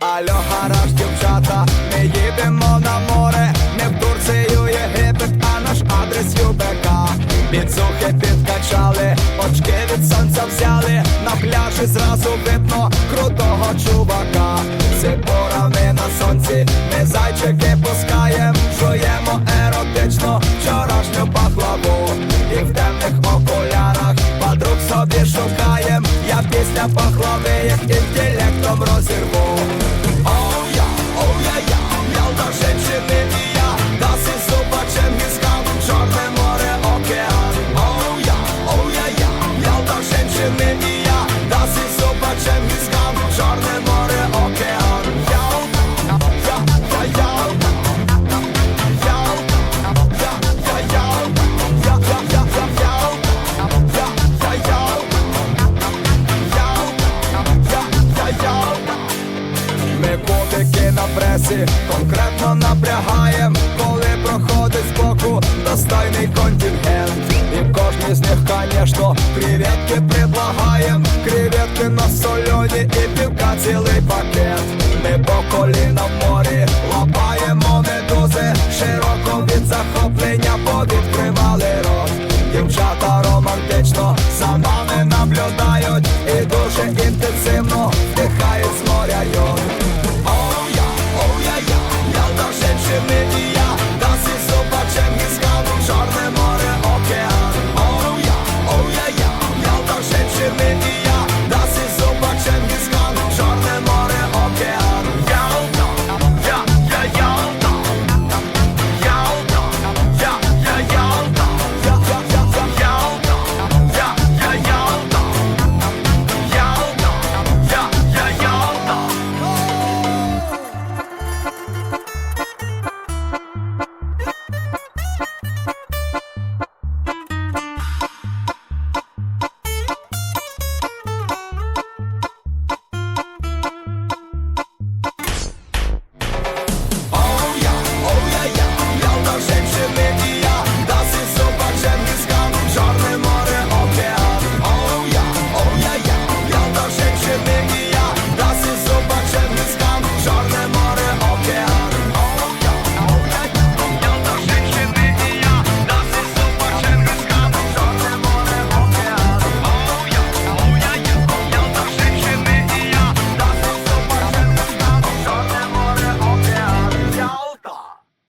Алло, гараж, дівчата, ми їдемо на море, не в Турцію, Єгипет, а наш адрес ЮБК. Підсухи підкачали, очки від сонця взяли, на пляжі зразу видно крутого чувака. Сипорами на сонці, ми зайчики пускаєм, жуємо Темних окулярах подруг собі шукаєм. Я після пахлави, як інтелектом розірву. Котики конкретно напрягаєм, коли проходить збоку достойний контингент. І кожній з них, конечно, креветки предлагаєм, креветки на солоні і півка цілий пакет.